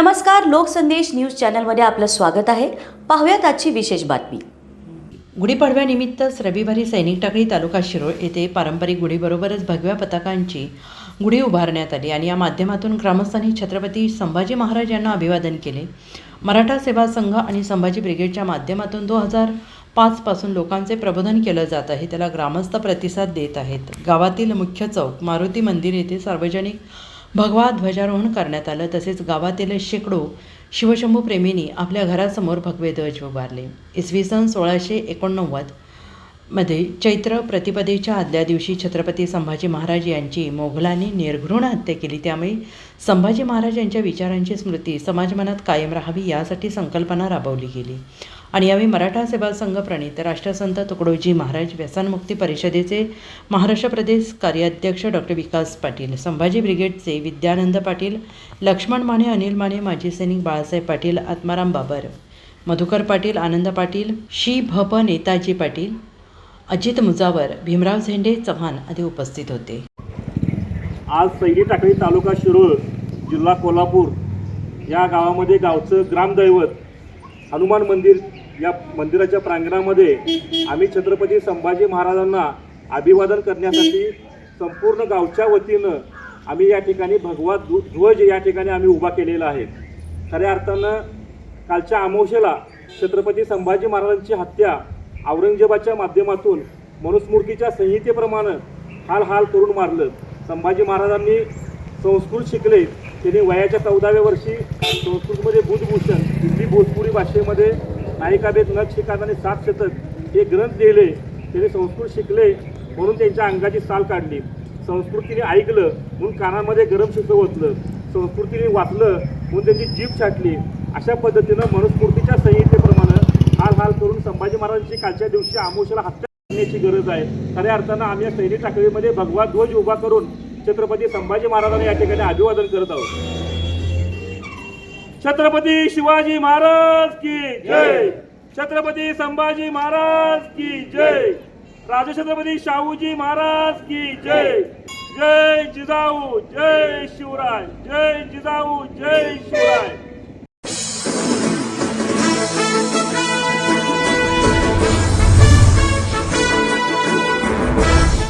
नमस्कार लोकसंदेश न्यूज चॅनलमध्ये आपलं स्वागत आहे. पाहूयात आजची विशेष बातमी. गुढीपाडव्यानिमित्तच रविवारी सैनिक टाकळी तालुका शिरोळ येथे पारंपरिक गुढीबरोबरच भगव्या पताकांची गुढी उभारण्यात आली आणि या माध्यमातून ग्रामस्थांनी छत्रपती संभाजी महाराज यांना अभिवादन केले. मराठा सेवा संघ आणि संभाजी ब्रिगेडच्या माध्यमातून दोन हजार पाचपासून लोकांचे प्रबोधन केलं जात आहे. त्याला ग्रामस्थ प्रतिसाद देत आहेत. गावातील मुख्य चौक मारुती मंदिर येथे सार्वजनिक भगवा ध्वजारोहण करण्यात आलं. तसेच गावातील शेकडो शिवशंभू प्रेमींनी आपल्या घरासमोर भगवे ध्वज उभारले. इसवी सन सोळाशे एकोणनव्वदमध्ये चैत्र प्रतिपदेच्या आदल्या दिवशी छत्रपती संभाजी महाराज यांची मोघलांनी निर्घृण हत्या केली. त्यामुळे संभाजी महाराज यांच्या विचारांची स्मृती समाजमनात कायम राहावी यासाठी संकल्पना राबवली गेली. आणि यावेळी मराठा सेवा संघ प्रणित राष्ट्रसंत तुकडोजी महाराज व्यसनमुक्ती परिषदेचे महाराष्ट्र प्रदेश कार्याध्यक्ष डॉक्टर विकास पाटील संभाजी ब्रिगेडचे विद्यानंद पाटील लक्ष्मण माने अनिल माने माजी सैनिक बाळासाहेब पाटील आत्माराम बाबर मधुकर पाटील आनंद पाटील शी भप नेताजी पाटील अजित मुजावर भीमराव झेंडे चव्हाण आदी उपस्थित होते. आज सैनी टाकळी तालुका शिरोळ जिल्हा कोल्हापूर या गावामध्ये गावचं ग्रामदैवत हनुमान मंदिर या मंदिराच्या प्रांगणामध्ये आम्ही छत्रपती संभाजी महाराजांना अभिवादन करण्यासाठी संपूर्ण गावच्या वतीनं आम्ही या ठिकाणी भगवा ध्व- ध्वज या ठिकाणी आम्ही उभा केलेला आहे. खऱ्या अर्थानं कालच्या अमावशेला छत्रपती संभाजी महाराजांची हत्या औरंगजेबाच्या माध्यमातून मनुस्मृतीच्या संहितेप्रमाणे हाल हाल करून मारलं. संभाजी महाराजांनी संस्कृत शिकले. त्यांनी वयाच्या चौदाव्या वर्षी संस्कृतमध्ये बुधभूषण हिंदी भोजपुरी भाषेमध्ये नायिकाभेद न शिकात सात शतक हे ग्रंथ लिहिले त्यांनी संस्कृत शिकले म्हणून त्यांच्या अंगाची साल काढली. संस्कृतीने ऐकलं म्हणून कानामध्ये गरम शिकं ओतलं. संस्कृतीने वाचलं म्हणून त्यांची जीभ छाटली. अशा पद्धतीनं मनुस्मृतीच्या संहितेप्रमाणे हाल हाल करून संभाजी महाराजांची कालच्या दिवशी आमोशाला हत्या करण्याची गरज आहे. खऱ्या अर्थानं आम्ही या सैनिक टाकळीमध्ये भगवा ध्वज उभा करून छत्रपती संभाजी महाराजांना या ठिकाणी अभिवादन करत आहोत. छत्रपती शिवाजी महाराज की जय. छत्रपती संभाजी महाराज की जय. राजछत्रपती शाहूजी महाराज की जय. जय जिजाऊ जय शिवराय जय जिजाऊ जय शिवराय.